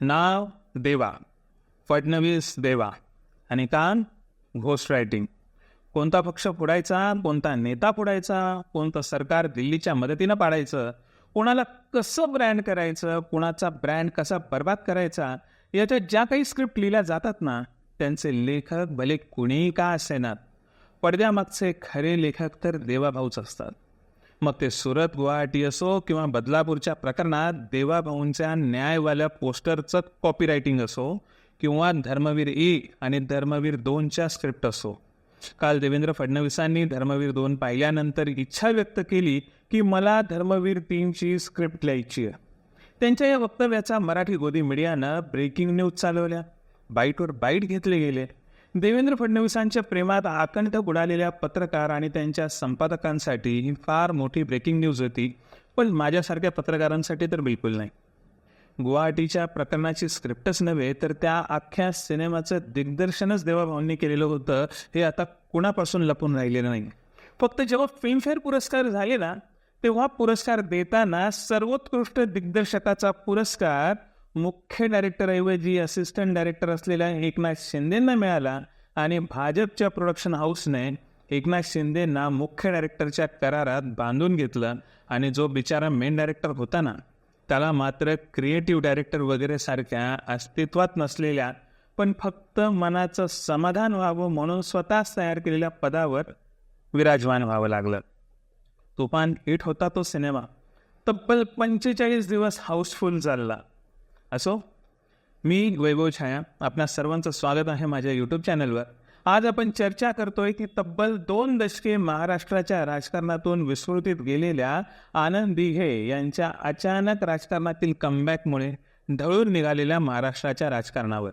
नाव देवा. फडणवीस देवा. आणि काम घोस्ट रायटिंग कोणता पक्ष फोडायचा कोणता नेता फोडायचा कोणतं सरकार दिल्लीच्या मदतीनं पाडायचं कोणाला कसं ब्रँड करायचं कोणाचा ब्रँड कसा बर्बाद करायचा याच्या ज्या काही स्क्रिप्ट लिहिल्या जातात ना त्यांचे लेखक भले कुणीही का असेनात पडद्यामागचे खरे लेखक तर देवाभाऊच असतात. मग ते सुरत गुवाहाटी असो किंवा बदलापूरच्या प्रकरणात देवाभाऊंच्या न्यायवाल्या पोस्टरचं कॉपीरायटिंग असो किंवा धर्मवीर एक आणि धर्मवीर दोनच्या स्क्रिप्ट असो. काल देवेंद्र फडणवीसांनी धर्मवीर दोन पाहिल्यानंतर इच्छा व्यक्त केली की मला धर्मवीर तीनची स्क्रिप्ट लिहायची आहे. त्यांच्या या वक्तव्याचा मराठी गोदी मीडियानं ब्रेकिंग न्यूज चालवल्या. बाईटवर बाईट घेतले गेले. देवेंद्र फडणवीसांच्या प्रेमात आकंठ बुडालेल्या पत्रकार आणि त्यांच्या संपादकांसाठी ही फार मोठी ब्रेकिंग न्यूज होती. पण माझ्यासारख्या पत्रकारांसाठी तर बिलकुल नाही. गुवाहाटीच्या प्रकरणाची स्क्रिप्टच नव्हे तर त्या अख्ख्या सिनेमाचं दिग्दर्शनच देवाभाऊंनी केलेलं होतं हे आता कुणापासून लपून राहिलेलं नाही. फक्त जेव्हा फिल्मफेअर पुरस्कार झाले ना तेव्हा पुरस्कार देताना सर्वोत्कृष्ट दिग्दर्शकाचा पुरस्कार मुख्य डायरेक्टरऐवजी असिस्टंट डायरेक्टर असलेल्या एकनाथ शिंदेंना मिळाला आणि भाजपच्या प्रोडक्शन हाऊसने एकनाथ शिंदेंना मुख्य डायरेक्टरच्या करारात बांधून घेतलं आणि जो बिचारा मेन डायरेक्टर होता ना त्याला मात्र क्रिएटिव्ह डायरेक्टर वगैरे सारख्या अस्तित्वात नसलेल्या पण फक्त मनाचं समाधान व्हावं म्हणून स्वतःच तयार केलेल्या पदावर विराजमान व्हावं लागलं. तुफान हिट होता तो सिनेमा. तब्बल पंचेचाळीस दिवस हाऊसफुल चालला असो? मी वैभव छाया आपल्या सर्वांचं स्वागत आहे माझ्या यूट्यूब चॅनलवर आज आपण चर्चा करतोय की तब्बल दोन दशके महाराष्ट्राच्या राजकारणातून विस्मृतीत गेलेल्या आनंद दिघे यांच्या अचानक राजकारणातील कमबॅकमुळे ढळून निघालेल्या महाराष्ट्राच्या राजकारणावर.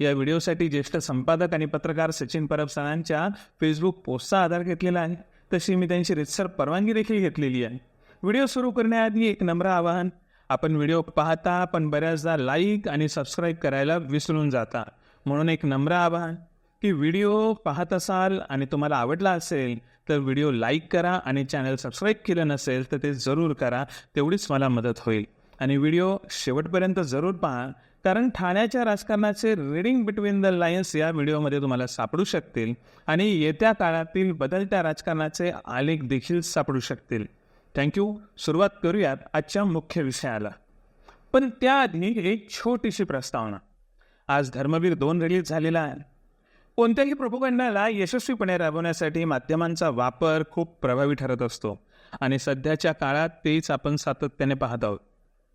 या व्हिडिओसाठी ज्येष्ठ संपादक आणि पत्रकार सचिन परब सरांच्या फेसबुक पोस्टचा आधार घेतलेला आहे. तशी मी त्यांची रितसर परवानगी देखील घेतलेली आहे. व्हिडिओ सुरू करण्याआधी एक नम्र आवाहन आपण व्हिडिओ पाहता पण बऱ्याचदा लाईक आणि सबस्क्राईब करायला विसरून जाता. म्हणून एक नम्र आवाहन की व्हिडिओ पाहत असाल आणि तुम्हाला आवडला असेल तर व्हिडिओ लाईक करा आणि चॅनल सबस्क्राईब केलं नसेल तर ते जरूर करा. तेवढीच मला मदत होईल. आणि व्हिडिओ शेवटपर्यंत जरूर पहा कारण ठाण्याच्या राजकारणाचे रिडिंग बिटवीन द लायन्स या व्हिडिओमध्ये तुम्हाला सापडू शकतील आणि येत्या काळातील बदलत्या राजकारणाचे आलेख देखील सापडू शकतील. थँक्यू सुरुवात करूयात आजच्या मुख्य विषयाला. पण त्याआधी एक छोटीशी प्रस्तावना. आज धर्मवीर दोन रिलीज झालेला आहे. कोणत्याही प्रोपोगंडाला यशस्वीपणे राबवण्यासाठी माध्यमांचा वापर खूप प्रभावी ठरत असतो. आणि सध्याच्या काळात तेच आपण सातत्याने पाहत आहोत.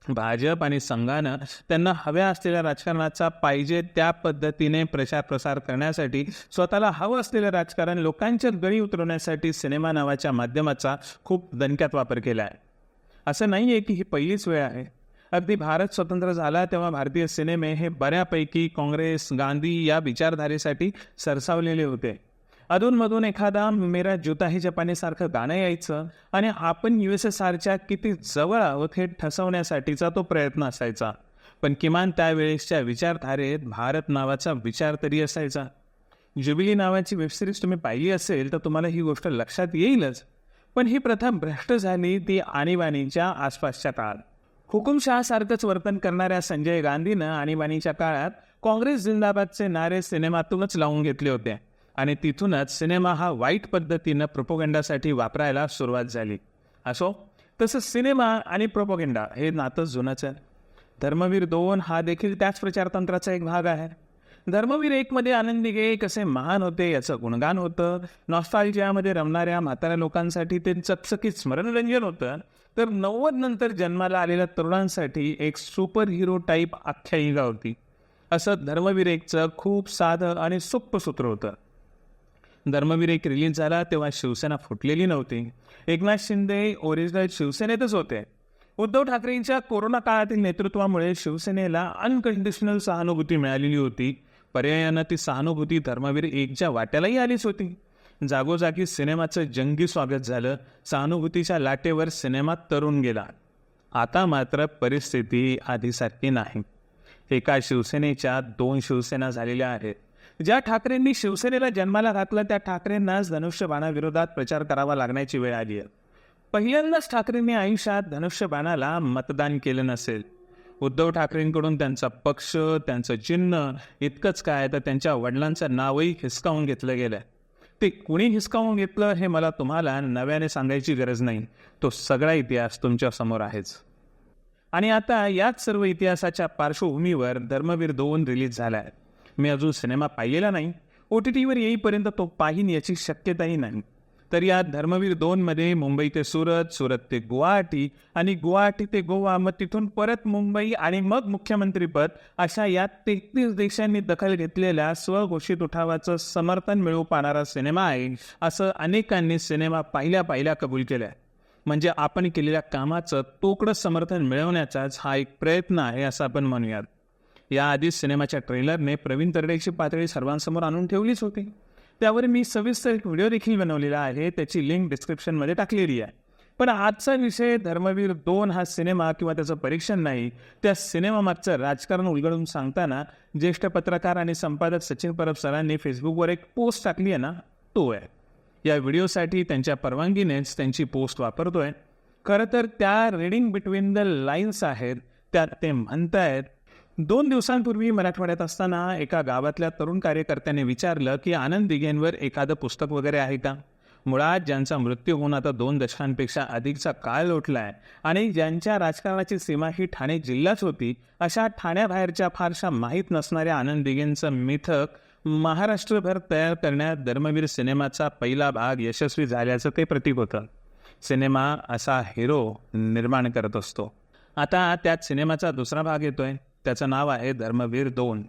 भाजप आणि संघानं त्यांना हव्या असलेल्या राजकारणाचा पाहिजे त्या पद्धतीने प्रचार प्रसार करण्यासाठी स्वतःला हवं असलेलं राजकारण लोकांच्या गळी उतरवण्यासाठी सिनेमा नावाच्या माध्यमाचा खूप दणक्यात वापर केला आहे. असं नाही आहे की ही पहिलीच वेळ आहे. अगदी भारत स्वतंत्र झाला तेव्हा भारतीय सिनेमे हे बऱ्यापैकी काँग्रेस गांधी या विचारधारेसाठी सरसावलेले होते. अधूनमधून एखादा मेरा जुता हे जपानीसारखं गाणं यायचं आणि आपण यू एस एस आरच्या किती जवळ आहोत हे ठसवण्यासाठीचा तो प्रयत्न असायचा. पण किमान त्यावेळेसच्या विचारधारेत भारत नावाचा विचार तरी असायचा. जुबिली नावाची वेबसिरीज तुम्ही पाहिली असेल तर तुम्हाला ही गोष्ट लक्षात येईलच. पण ही प्रथा भ्रष्ट झाली ती आणीबाणीच्या आसपासच्या काळात. हुकुमशहासारखंच वर्तन करणाऱ्या संजय गांधीनं आणीबाणीच्या काळात काँग्रेस जिंदाबादचे नारे सिनेमातूनच लावून घेतले होते. आणि तिथूनच सिनेमा हा वाईट पद्धतीनं प्रोपोगेंडासाठी वापरायला सुरुवात झाली. असो? तसं सिनेमा आणि प्रोपोगेंडा हे नातं जुनंच आहे. धर्मवीर दोन हा देखील त्याच प्रचारतंत्राचा एक भाग आहे. धर्मवीर एकमध्ये आनंदी गे कसे महान होते याचं गुणगान होतं. नॉस्टालजियामध्ये रमणाऱ्या म्हाताऱ्या लोकांसाठी ते चकचकीत स्मरणरंजन होतं. तर नव्वद नंतर जन्माला आलेल्या तरुणांसाठी एक सुपर हिरो टाईप आख्यायिका होती. असं धर्मवीर एकचं खूप साधं आणि सोप्पं सूत्र होतं. धर्मवीर एक रिलीज झाला तेव्हा शिवसेना फुटलेली नव्हती. एकनाथ शिंदे ओरिजिनल शिवसेनेतच होते. उद्धव ठाकरेंच्या कोरोना काळातील नेतृत्वामुळे शिवसेनेला अनकंडिशनल सहानुभूती मिळालेली होती. पर्यायानं ती सहानुभूती धर्मवीर एकच्या वाट्यालाही आलीच होती. जागोजागी सिनेमाचं जंगी स्वागत झालं. सहानुभूतीच्या लाटेवर सिनेमा तरुण गेला. आता मात्र परिस्थिती आधीसारखी नाही. एका शिवसेनेच्या दोन शिवसेना झालेल्या आहेत. ज्या ठाकरेंनी शिवसेनेला जन्माला घातलं त्या ठाकरेंनाच धनुष्यबाणाविरोधात प्रचार करावा लागण्याची वेळ आली आहे. पहिल्यांदाच ठाकरेंनी आयुष्यात धनुष्यबाणाला मतदान केलं नसेल. उद्धव ठाकरेंकडून त्यांचा पक्ष त्यांचं चिन्ह इतकंच काय तर त्यांच्या वडिलांचं नावही हिसकावून घेतलं गेलं ते कुणी हिसकावून घेतलं हे मला तुम्हाला नव्याने सांगायची गरज नाही. तो सगळा इतिहास तुमच्यासमोर आहेच. आणि आता याच सर्व इतिहासाच्या पार्श्वभूमीवर धर्मवीर दोन रिलीज झाला आहे मी अजून सिनेमा पाहिलेला नाही. ओ टी टीवर येईपर्यंत तो पाहीन याची शक्यताही नाही. तर या धर्मवीर दोनमध्ये मुंबई ते सुरत सुरत ते गुवाहाटी आणि गुवाहाटी ते गोवा मग तिथून परत मुंबई आणि मग मुख्यमंत्रीपद अशा या तेहतीस देशांनी दखल घेतलेल्या स्वघोषित उठावाचं समर्थन मिळवू पाहणारा सिनेमा आहे असं अनेकांनी सिनेमा पाहिल्या पाहिल्या कबूल केल्या. म्हणजे आपण केलेल्या कामाचं तोकडं समर्थन मिळवण्याचाच हा एक प्रयत्न आहे असं आपण म्हणूयात. याआधी सिनेमाच्या ट्रेलरने प्रवीण तरडेची पातळी सर्वांसमोर आणून ठेवलीच होती. त्यावर मी सविस्तर एक व्हिडिओ देखील बनवलेला आहे त्याची लिंक डिस्क्रिप्शनमध्ये टाकलेली आहे. पण आजचा विषय धर्मवीर दोन हा सिनेमा किंवा त्याचं परीक्षण नाही त्या सिनेमामागचं राजकारण उलगडून सांगताना ज्येष्ठ पत्रकार आणि संपादक सचिन परब सरांनी फेसबुकवर एक पोस्ट टाकली आहे ना तो आहे. या व्हिडिओसाठी त्यांच्या परवानगीनेच त्यांची पोस्ट वापरतोय. खरं तर त्या रिडिंग बिटवीन द लाईन्स आहेत त्यात ते म्हणतायत दोन दिवसांपूर्वी मराठवाड्यात असताना एका गावातल्या तरुण कार्यकर्त्याने विचारलं की आनंद दिघेंवर एखादं पुस्तक वगैरे आहे का? मुळात ज्यांचा मृत्यू होऊन आता दोन दशकांपेक्षा अधिकचा काळ लोटला आहे आणि ज्यांच्या राजकारणाची सीमा ही ठाणे जिल्हाच होती अशा ठाण्याबाहेरच्या फारशा माहीत नसणाऱ्या आनंद दिघेंचं मिथक महाराष्ट्रभर तयार करण्यात धर्मवीर सिनेमाचा पहिला भाग यशस्वी झाल्याचं ते प्रतीक होतं. सिनेमा असा हिरो निर्माण करत असतो. आता त्यात सिनेमाचा दुसरा भाग येतोय. त्याचं नाव आहे धर्मवीर दोन.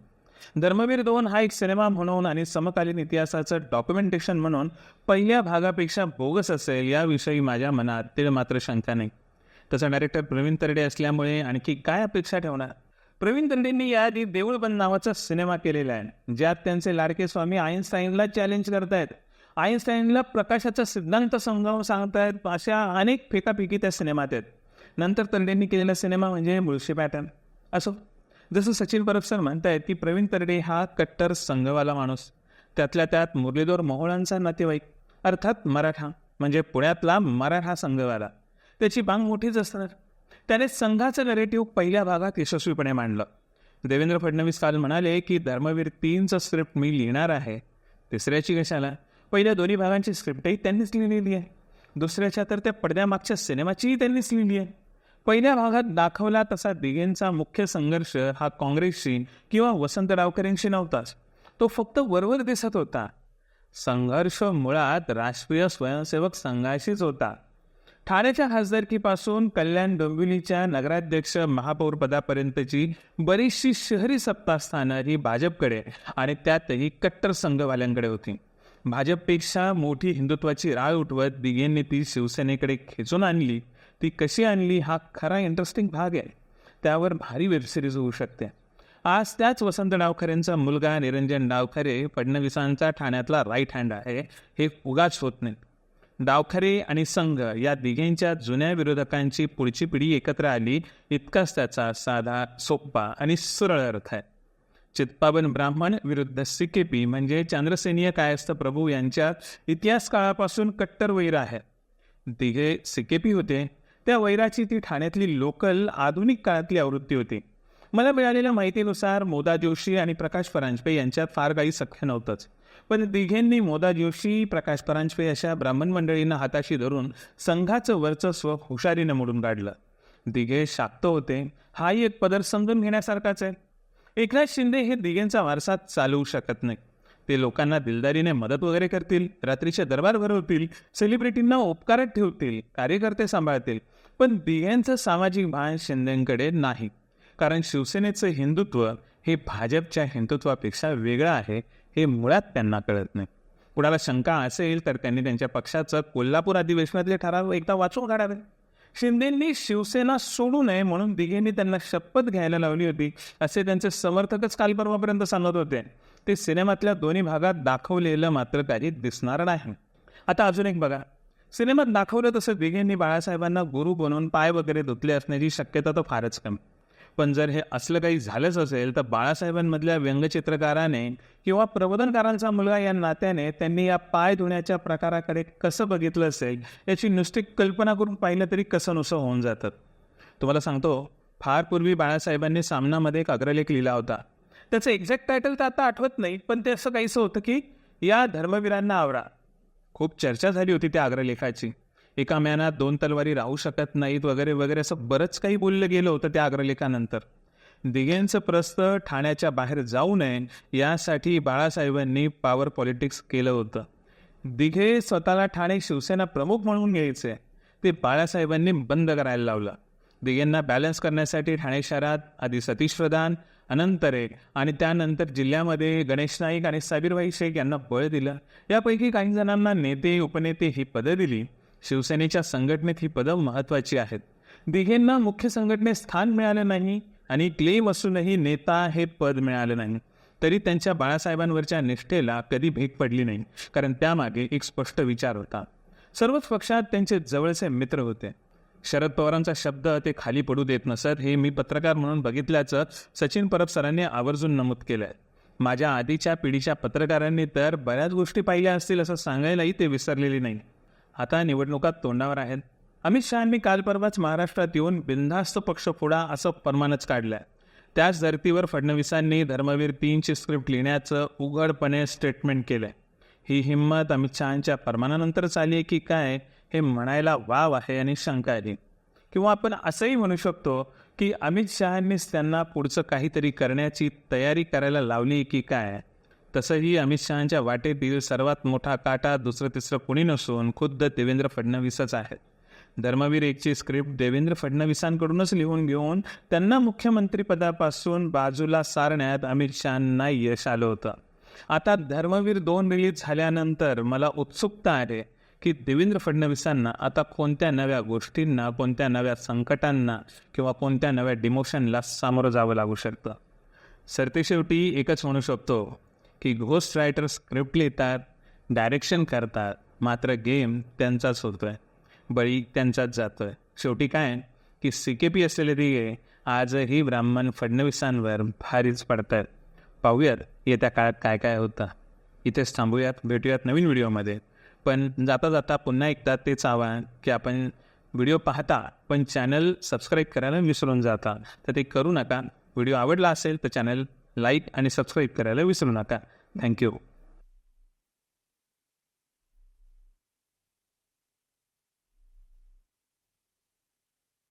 धर्मवीर दोन हा एक सिनेमा म्हणून आणि समकालीन इतिहासाचं डॉक्युमेंटेशन म्हणून पहिल्या भागापेक्षा बोगस असेल याविषयी माझ्या मनात मात्र शंका नाही. तसं डायरेक्टर प्रवीण तरडे असल्यामुळे आणखी काय अपेक्षा ठेवणार? प्रवीण तरडेंनी याआधी देऊळबंद नावाचा सिनेमा केलेला आहे ज्यात त्यांचे लाडके स्वामी आईन्स्टाईनला चॅलेंज करतायत. आईन्स्टाईनला प्रकाशाचा सिद्धांत समजावून सांगतायत अशा अनेक फेकाफेकी त्या सिनेमात आहेत. नंतर तरडेंनी केलेला सिनेमा म्हणजे मुळशी पॅटर्न असो. जसं सचिन परब सर म्हणतायत की प्रवीण तरडे हा कट्टर संघवाला माणूस. त्यातल्या त्यात मुरलीधर मोहोळांचा नातेवाईक अर्थात मराठा म्हणजे पुण्यातला मराठा संघवाला. त्याची बांग मोठीच असणार. त्याने संघाचं नरेटिव्ह पहिल्या भागात यशस्वीपणे मांडलं. देवेंद्र फडणवीस काल म्हणाले की धर्मवीर तीनचं स्क्रिप्ट मी लिहिणार आहे. तिसऱ्याची कशाला? पहिल्या दोन्ही भागांची स्क्रिप्टही त्यांनीच लिहिलेली आहे. दुसऱ्याच्या तर त्या पडद्यामागच्या सिनेमाचीही त्यांनीच लिहिली आहे. पहिल्या भागात दाखवला तसा दिघेंचा मुख्य संघर्ष हा काँग्रेसशी किंवा वसंतरावकरेंशी नव्हताच. तो फक्त वरवर दिसत होता. संघर्ष मुळात राष्ट्रीय स्वयंसेवक संघाशीच होता. ठाण्याच्या खासदारकीपासून कल्याण डोंबिवलीच्या नगराध्यक्ष महापौरपदापर्यंतची बरीचशी शहरी सत्तास्थानं ही भाजपकडे आणि त्यातही कट्टर संघवाल्यांकडे होती. भाजपपेक्षा मोठी हिंदुत्वाची राळ उठवत दिघेंनी ती शिवसेनेकडे खेचून आणली. ती कशी आणली? हा खरा इंटरेस्टिंग भाग आहे. त्यावर भारी वेबसिरीज होऊ शकते. आज त्याच वसंत डावखरेंचा मुलगा निरंजन डावखरे फडणवीसांचा ठाण्यातला राईट हँड आहे. हे उगाच होत नाही. डावखरे आणि संघ या दिघेंच्या जुन्या विरोधकांची पुढची पिढी एकत्र आली इतकाच त्याचा साधा सोप्पा आणि सुरळ अर्थ आहे. चित्पावन ब्राह्मण विरुद्ध सिकेपी म्हणजे चंद्रसेनीय कायस्थ प्रभू यांच्या इतिहास काळापासून कट्टर वैर आहे. दिघे सिकेपी होते. त्या वैराची ती ठाण्यातली लोकल आधुनिक काळातली आवृत्ती होती. मला मिळालेल्या माहितीनुसार मोदा जोशी आणि प्रकाश परांजपे यांच्यात फार काही सख्य नव्हतंच. पण दिघेंनी मोदा जोशी प्रकाश परांजपे अशा ब्राह्मण मंडळींना हाताशी धरून संघाचं वर्चस्व हुशारीनं मोडून काढलं. दिघे शाक्त होते. हाही एक पदर समजून घेण्यासारखाच आहे. एकनाथ शिंदे हे दिघेंचा वारसा चालवू शकत नाही ते लोकांना दिलदारीने मदत वगैरे करतील रात्रीचे दरबार भरवतील सेलिब्रिटींना उपकारात ठेवतील कार्यकर्ते सांभाळतील. पण दिघ्यांचं सामाजिक भान शिंदेकडे नाही. कारण शिवसेनेचं हिंदुत्व हे भाजपच्या हिंदुत्वापेक्षा वेगळं आहे हे मुळात त्यांना कळत नाही. कुणाला शंका असेल तर त्यांनी त्यांच्या पक्षाचं कोल्हापूर अधिवेशनातले ठराव एकदा वाचून काढावे. शिंदेंनी शिवसेना सोडू नये म्हणून दिघेंनी त्यांना शपथ घ्यायला लावली होती असे त्यांचे समर्थकच काल परवापर्यंत सांगत होते. ते सिनेमातल्या दोन्ही भागात दाखवलेलं मात्र काही दिसणार नाही. आता अजून एक बघा. सिनेमात दाखवलं तसं दिघेंनी बाळासाहेबांना गुरु बनवून पाय वगैरे धुतले असण्याची शक्यता तर फारच कमी. पण जर हे असलं काही झालंच असेल तर बाळासाहेबांमधल्या व्यंगचित्रकाराने किंवा प्रबोधनकारांचा मुलगा या नात्याने त्यांनी या पाय धुण्याच्या प्रकाराकडे कसं बघितलं असेल याची नुसती कल्पना करून पाहिलं तरी कसं नुसं होऊन जातं. तुम्हाला सांगतो फार पूर्वी बाळासाहेबांनी सामनामध्ये एक अग्रलेख लिहिला होता. त्याचं एक्झॅक्ट टायटल तर आता आठवत नाही पण ते असं काहीसं होतं की या धर्मवीरांना आवरा. खूप चर्चा झाली होती त्या अग्रलेखाची. एका म्यानात दोन तलवारी राहू शकत नाहीत वगैरे वगैरे असं बरंच काही बोललं गेलं होतं त्या अग्रलेखानंतर दिघेंचं प्रस्त ठाण्याच्या बाहेर जाऊ नये यासाठी बाळासाहेबांनी पॉवर पॉलिटिक्स केलं होतं. दिघे स्वतःला ठाणे शिवसेना प्रमुख म्हणून घ्यायचे. ते बाळासाहेबांनी बंद करायला लावलं. दिघेंना बॅलन्स करण्यासाठी ठाणे शहरात आधी सतीश प्रधान अनंतरे आणि त्यानंतर जिल्ह्यामध्ये गणेश नाईक आणि साबीरभाई शेख यांना बळ दिलं. यापैकी काही जणांना नेते उपनेते ही पदं दिली. शिवसेनेच्या संघटनेत ही पदं महत्त्वाची आहेत. दिघेंना मुख्य संघटनेत स्थान मिळालं नाही आणि क्लेम असूनही नेता हे पद मिळालं नाही. तरी त्यांच्या बाळासाहेबांवरच्या निष्ठेला कधी भेट पडली नाही कारण त्यामागे एक स्पष्ट विचार होता. सर्वच पक्षात त्यांचे जवळचे मित्र होते. शरद पवारांचा शब्द ते खाली पडू देत नसत हे मी पत्रकार म्हणून बघितल्याचं सचिन परब सरांनी आवर्जून नमूद केलं आहे माझ्या आधीच्या पिढीच्या पत्रकारांनी तर बऱ्याच गोष्टी पाहिल्या असतील असं सांगायलाही ते विसरलेले नाही आता निवडणुका तोंडावर आहेत. अमित शहांनी काल परवाच महाराष्ट्रात येऊन बिनधास्त पक्ष फोडा असं फरमानच काढलंय. त्याच धर्तीवर फडणवीसांनी धर्मवीर तीनची स्क्रिप्ट लिहिण्याचं उघडपणे स्टेटमेंट केलंय. ही हिंमत अमित शहांच्या परमानानंतरच आली आहे की काय हे म्हणायला वाव आहे आणि शंका आली किंवा आपण असंही म्हणू शकतो की अमित शहांनीच त्यांना पुढचं काहीतरी करण्याची तयारी करायला लावली की काय? तसंही अमित शहांच्या वाटेतील सर्वात मोठा काटा दुसरं तिसरं कुणी नसून खुद्द देवेंद्र फडणवीसच आहेत. धर्मवीर एकची स्क्रिप्ट देवेंद्र फडणवीसांकडूनच लिहून घेऊन त्यांना मुख्यमंत्रीपदापासून बाजूला सारण्यात अमित शहांना यश आलं होतं. आता धर्मवीर दोन रिलीज झाल्यानंतर मला उत्सुकता आहे की देवेंद्र फडणवीसांना आता कोणत्या नव्या गोष्टींना कोणत्या नव्या संकटांना किंवा कोणत्या नव्या डिमोशनला सामोरं जावं लागू शकतं. सरतेशेवटी एकच म्हणू शकतो की घोस्ट रायटर स्क्रिप्ट लिहितात डायरेक्शन करतात मात्र गेम त्यांचाच होतो आहे बळी त्यांचाच जातो आहे शेवटी काय की सी के पी असलेले दिगे आजही ब्राह्मण फडणवीसांवर भारीच पडतायत पाहूयात येत्या काळात काय काय होतं. इथेच थांबूयात भेटूयात नवीन व्हिडिओमध्ये. पण जाता जाता पुन्हा एकदा तेच आव्हान की आपण व्हिडिओ पाहता पण चॅनल सबस्क्राईब करायला विसरून जाता. तर ते करू नका. व्हिडिओ आवडला असेल तर चॅनल लाईक आणि सबस्क्राईब करायला विसरू नका. थँक्यू.